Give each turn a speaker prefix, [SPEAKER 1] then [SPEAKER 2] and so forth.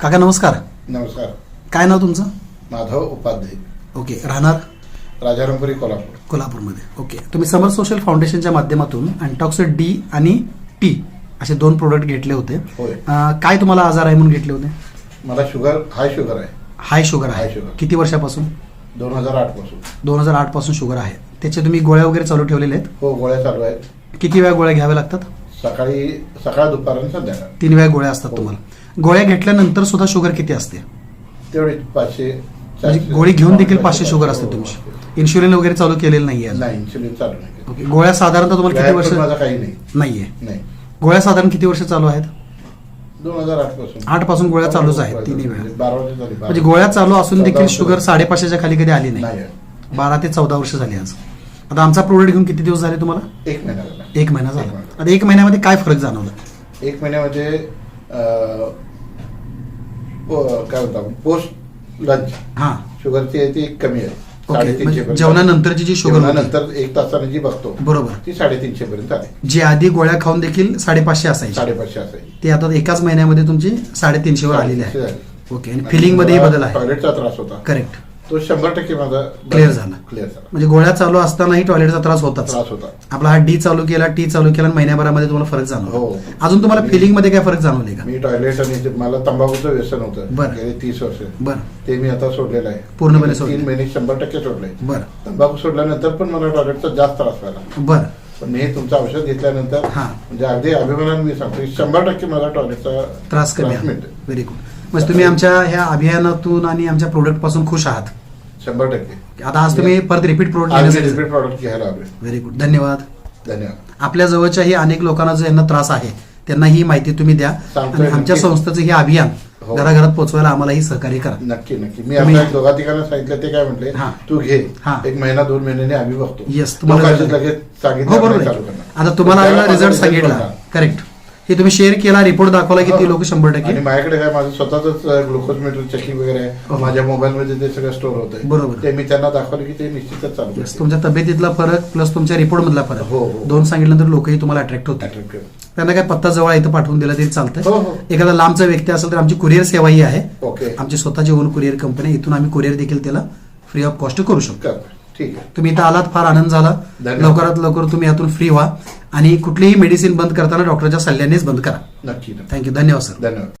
[SPEAKER 1] काका नमस्कार.
[SPEAKER 2] नमस्कार.
[SPEAKER 1] काय नाव तुमचं?
[SPEAKER 2] माधव उपाध्याय.
[SPEAKER 1] ओके राहणार?
[SPEAKER 2] राजारामपुरी कोल्हापूर.
[SPEAKER 1] कोल्हापूरमध्ये. ओके. तुम्ही समर सोशल फाउंडेशनच्या माध्यमातून अँटॉक्सिड डी आणि टी असे दोन प्रोडक्ट घेतले होते.
[SPEAKER 2] होय.
[SPEAKER 1] अं, काय तुम्हाला आजार आहे म्हणून घेतले होते?
[SPEAKER 2] मला शुगर हाय शुगर आहे.
[SPEAKER 1] हाय शुगर आहे.
[SPEAKER 2] High sugar.
[SPEAKER 1] किती वर्षापासून?
[SPEAKER 2] दोन हजार आठपासून.
[SPEAKER 1] दोन हजार आठपासून शुगर आहे. त्याचे तुम्ही गोळ्या वगैरे चालू ठेवलेले आहेत?
[SPEAKER 2] हो गोळ्या चालू आहेत.
[SPEAKER 1] किती वेळा गोळ्या घ्याव्या लागतात?
[SPEAKER 2] सकाळी सकाळ दुपार आणि संध्याकाळ.
[SPEAKER 1] तीन वेळा गोळ्या असतात
[SPEAKER 2] हो.
[SPEAKER 1] तुम्हाला. गोळ्या घेतल्यानंतर सुद्धा शुगर किती असते?
[SPEAKER 2] तेवढी पाचशे
[SPEAKER 1] म्हणजे गोळी घेऊन देखील पाचशे शुगर
[SPEAKER 2] हो,
[SPEAKER 1] असते
[SPEAKER 2] हो.
[SPEAKER 1] तुमची इन्शुलिन वगैरे चालू केलेलं नाहीये.
[SPEAKER 2] नाही इन्सुलिन चालू नाही
[SPEAKER 1] ओके गोळ्या साधारणतः तुम्हाला किती वर्ष
[SPEAKER 2] माझा काही नाही.
[SPEAKER 1] नाहीये.
[SPEAKER 2] नाही.
[SPEAKER 1] गोळ्या साधारण किती वर्ष चालू आहेत?
[SPEAKER 2] दोन हजार
[SPEAKER 1] आठपासून. आठपासून गोळ्या चालूच आहेत तिन्ही वेळा.
[SPEAKER 2] बारा वर्ष झाली बारा.
[SPEAKER 1] म्हणजे गोळ्या चालू असून देखील शुगर. साडेपाचशेच्या खाली कधी आली
[SPEAKER 2] नाही.
[SPEAKER 1] बारा ते चौदा वर्ष झाली आज. आता आमचा प्रोडक्ट घेऊन किती दिवस झाले तुम्हाला?
[SPEAKER 2] एक महिना झाला.
[SPEAKER 1] एक महिना झाला. आता एक महिन्यामध्ये काय फरक जाणवला?
[SPEAKER 2] एक महिन्यामध्ये अं, काय आपण? पोस्ट लंच
[SPEAKER 1] हा.
[SPEAKER 2] शुगरची आहे ती कमी आहे.
[SPEAKER 1] ओके.
[SPEAKER 2] साडेतीनशे
[SPEAKER 1] म्हणजे
[SPEAKER 2] पर्यंत.
[SPEAKER 1] जेवणानंतरची जी शुगर होती,
[SPEAKER 2] जेवणानंतर एक तासाने जी बघतो
[SPEAKER 1] बरोबर.
[SPEAKER 2] ती साडेतीनशे पर्यंत आली
[SPEAKER 1] जी आधी गोळ्या खाऊन देखील साडेपाचशे असायची.
[SPEAKER 2] साडेपाचशे असायची.
[SPEAKER 1] ती आता एकाच महिन्यामध्ये तुमची साडेतीनशे वर आलेली आहे.
[SPEAKER 2] साडेतीनशे
[SPEAKER 1] ओके. आणि फिलिंगमध्ये बदल आहे.
[SPEAKER 2] टॉयलेटचा त्रास होता.
[SPEAKER 1] करेक्ट
[SPEAKER 2] तो शंभर टक्के माझा
[SPEAKER 1] Clear झाला.
[SPEAKER 2] क्लिअर झाला.
[SPEAKER 1] म्हणजे गोळ्या चालू असतानाही टॉयलेटचा त्रास होताच.
[SPEAKER 2] त्रास होता.
[SPEAKER 1] आपला हा डी चालू केला टी चालू केला आणि महिन्याभरामध्ये तुम्हाला फरक जाणवला.
[SPEAKER 2] हो.
[SPEAKER 1] अजून तुम्हाला फिलिंगमध्ये काय फरक जाणवले का?
[SPEAKER 2] मी टॉयलेट आणि ते- मला तंबाखूचं व्यसन होतं.
[SPEAKER 1] बरं.
[SPEAKER 2] गेले तीस वर्ष.
[SPEAKER 1] बरं.
[SPEAKER 2] ते मी आता सोडलेलं आहे.
[SPEAKER 1] पूर्णपणे
[SPEAKER 2] तीन. महिने शंभर टक्के सोडले.
[SPEAKER 1] बरं.
[SPEAKER 2] तंबाखू सोडल्यानंतर पण मला टॉयलेटचा जास्त त्रास व्हायला
[SPEAKER 1] बरं.
[SPEAKER 2] पण मी हे तुमचं औषध घेतल्यानंतर
[SPEAKER 1] हा.
[SPEAKER 2] म्हणजे अगदी अभिमानाने मी सांगतो की शंभर टक्के मला टॉयलेटचा
[SPEAKER 1] त्रास कमी
[SPEAKER 2] मिळतो
[SPEAKER 1] व्हेरी गुड म्हणजे तुम्ही आमच्या ह्या अभियानातून आणि आमच्या प्रोडक्टपासून खुश आहात
[SPEAKER 2] शंभर टक्के
[SPEAKER 1] आता आज तुम्ही परत रिपीट प्रोडक्ट
[SPEAKER 2] रिपीट प्रॉडक्ट घ्यायला
[SPEAKER 1] व्हेरी गुड धन्यवाद
[SPEAKER 2] धन्यवाद
[SPEAKER 1] आपल्या जवळच्याही अनेक लोकांना जो यांना त्रास आहे त्यांना ही माहिती तुम्ही द्या
[SPEAKER 2] सांगतोय
[SPEAKER 1] आणि आमच्या
[SPEAKER 2] नक्की.
[SPEAKER 1] संस्थेचं हे अभियान
[SPEAKER 2] हो.
[SPEAKER 1] घराघरात पोहोचवायला आम्हालाही सहकार्य करा
[SPEAKER 2] नक्की नक्की मी
[SPEAKER 1] तुम्ही-
[SPEAKER 2] दोघा तिघांना सांगितलं ते काय म्हटले
[SPEAKER 1] हा.
[SPEAKER 2] तू घे
[SPEAKER 1] हा.
[SPEAKER 2] एक महिना दोन महिन्याने आम्ही बघतो
[SPEAKER 1] Yes, तुम्हाला
[SPEAKER 2] लोकांचे लगेच सांगितलं
[SPEAKER 1] हो बरोबर
[SPEAKER 2] नाही
[SPEAKER 1] आहे.
[SPEAKER 2] चालू करणार.
[SPEAKER 1] आता तुम्हाला
[SPEAKER 2] त्याला
[SPEAKER 1] रिझल्ट
[SPEAKER 2] result
[SPEAKER 1] सांगितला. करेक्ट हे तुम्ही शेअर केला रिपोर्ट दाखवला की ती लोक शंभर टक्के
[SPEAKER 2] आणि माझ्याकडे काय माझं स्वतःच ग्लुकोज मीटर चेकिंग वगैरे
[SPEAKER 1] हो.
[SPEAKER 2] आहे माझ्या मोबाईल मध्ये ते सगळं स्टोर होतंय
[SPEAKER 1] बरोबर.
[SPEAKER 2] ते मी त्यांना दाखवलं की ते निश्चितच चालू
[SPEAKER 1] Yes. तुमच्या तब्येतीतला फरक प्लस तुमच्या रिपोर्ट मधला फरक
[SPEAKER 2] हो, हो.
[SPEAKER 1] दोन सांगितल्यानंतर लोकही तुम्हाला अट्रॅक्ट होतात
[SPEAKER 2] Attract करेल.
[SPEAKER 1] त्यांना काय पत्ता जवळ आहे इथं पाठवून दिला तरी चालतंय
[SPEAKER 2] हो, हो.
[SPEAKER 1] एखादा लांबचा व्यक्ती असेल तर आमची कुरिअर सेवाही आहे
[SPEAKER 2] ओके
[SPEAKER 1] आमची स्वतःची ओन कुरिअर कंपनी आहे. इथून आम्ही कुरिअर देखील त्याला फ्री ऑफ कॉस्ट करू शकतो
[SPEAKER 2] कर. ठीक आहे.
[SPEAKER 1] तुम्ही इथं आलात फार आनंद झाला. लवकरात लवकर तुम्ही यातून फ्री व्हा. आणि कुठलीही मेडिसिन बंद करताना डॉक्टरच्या सल्ल्यानेच बंद करा.
[SPEAKER 2] नक्की
[SPEAKER 1] थँक्यू धन्यवाद सर
[SPEAKER 2] धन्यवाद.